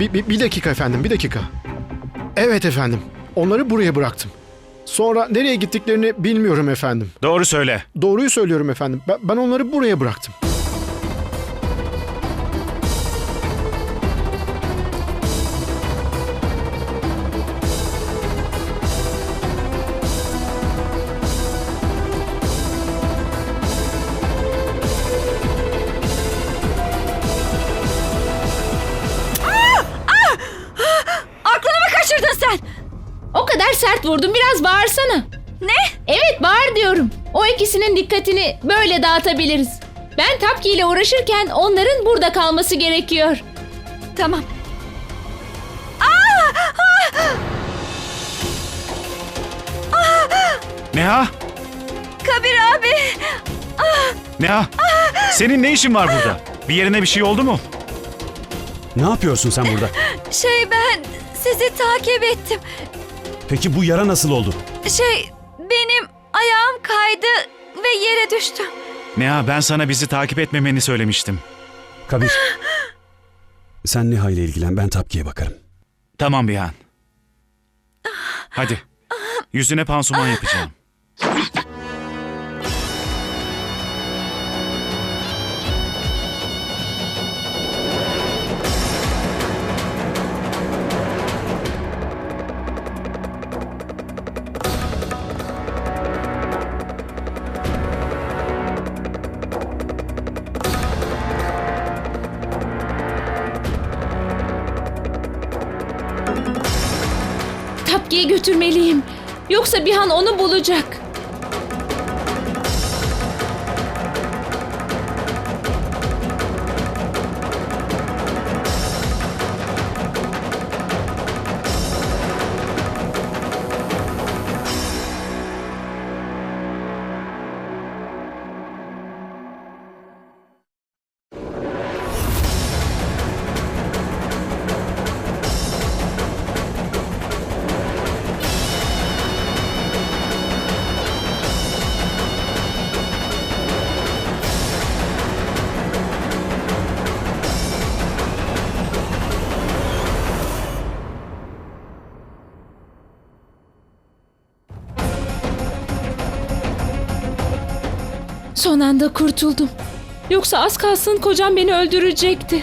Bir, bir, bir dakika efendim, bir dakika. Evet efendim, onları buraya bıraktım. Sonra nereye gittiklerini bilmiyorum efendim. Doğru söyle. Doğruyu söylüyorum efendim. Ben, ben onları buraya bıraktım. Sen? O kadar sert vurdum biraz bağırsana. Ne? Evet bağır diyorum. O ikisinin dikkatini böyle dağıtabiliriz. Ben Tapki ile uğraşırken onların burada kalması gerekiyor. Tamam. Neha? Kabir abi. Neha? Senin ne işin var burada? Bir yerine bir şey oldu mu? Ne yapıyorsun sen burada? Şey ben sizi takip ettim. Peki bu yara nasıl oldu? Şey benim ayağım kaydı ve yere düştüm. Neha ben sana bizi takip etmemeni söylemiştim. Kabir. Sen Neha ile ilgilen ben Tapki'ye bakarım. Tamam Bihan. Hadi. Yüzüne pansuman yapacağım. Tapki'yi götürmeliyim. Yoksa Bihan onu bulacak. Son anda kurtuldum. Yoksa az kalsın kocam beni öldürecekti.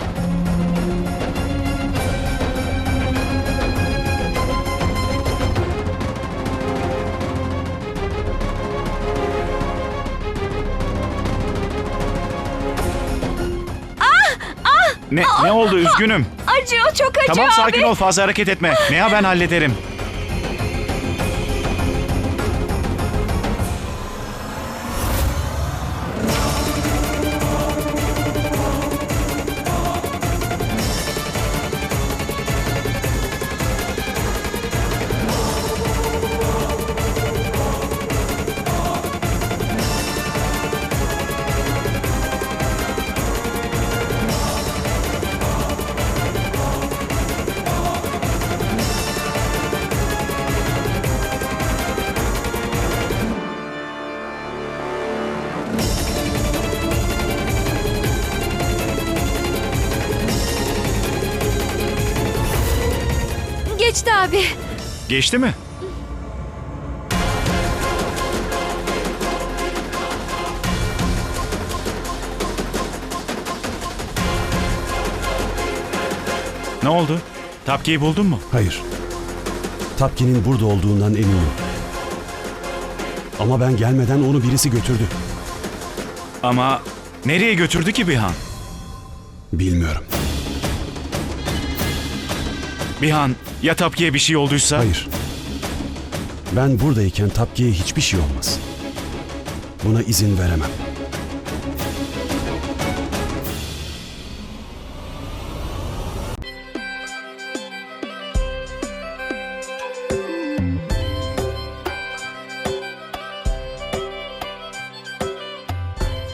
Ne, ne oldu üzgünüm. Acıyor çok acıyor Tamam sakin abi. ol fazla hareket etme. Neha ben hallederim. Geçti abi. Geçti mi? Ne oldu? Tapkiyi buldun mu? Hayır. Tapki'nin burada olduğundan eminim. Ama ben gelmeden onu birisi götürdü. Ama nereye götürdü ki Bihan? Bilmiyorum. Bihan ya Tapki'ye bir şey olduysa? Hayır. Ben buradayken Tapki'ye hiçbir şey olmaz. Buna izin veremem.